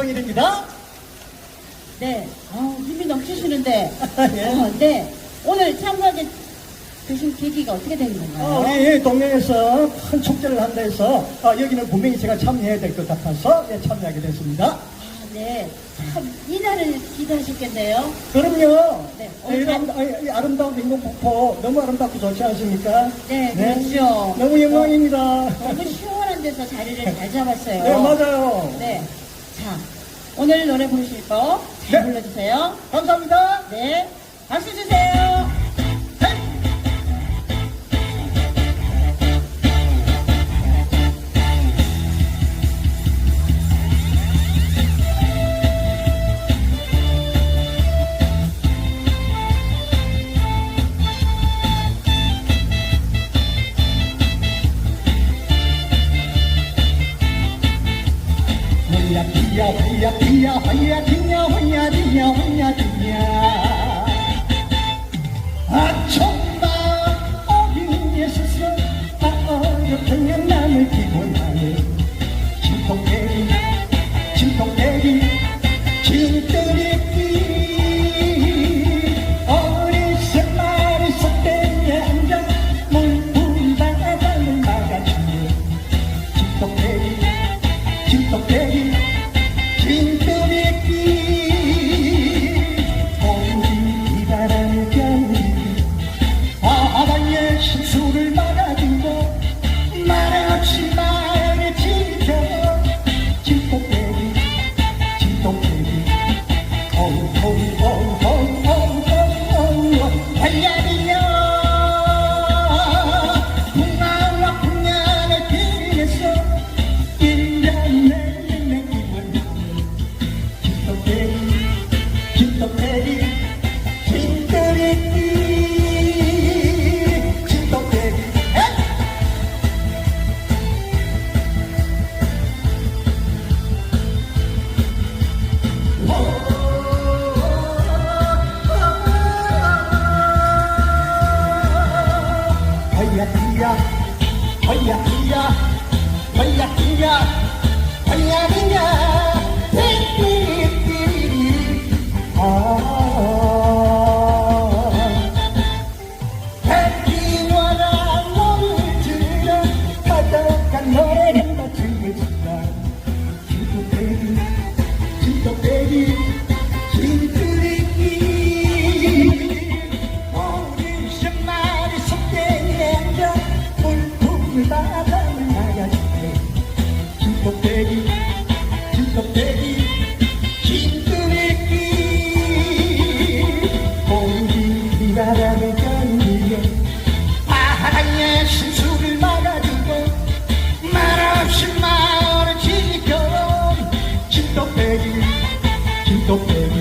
박성일입니다. 네, 아, 힘이 넘치시는데. 예. 어, 네. 오늘 참가하게 되신 계기가 어떻게 된 건가요? 어, 우리 동네에서 큰 축제를 한다 해서 어, 여기는 분명히 제가 참여해야 될 것 같아서 예, 참여하게 됐습니다. 아, 네. 참, 이날을 기대하셨겠네요. 그럼요. 네, 예, 이 아름- 아, 이 아름다운 인공 폭포 너무 아름답고 좋지 않습니까? 네, 그렇죠. 너무 영광입니다. 너무 시원한 데서 자리를 잘 잡았어요. 네, 맞아요. 네. 자, 오늘 노래 부르실 거잘 네. 불러주세요. 감사합니다. 네. 박수 주세요. 허야 뛰야 허야 뛰야 허야 뛰냐 허야 뛰냐 허야 뛰냐. 아청마 어린이에 서서 아 어렵다면 남을 기원하네. 진통대리 진통대리 진떨이기 어우 ya tia Vaya tia Vaya tia Vaya tia Vaya tia pegue, que eu pegue.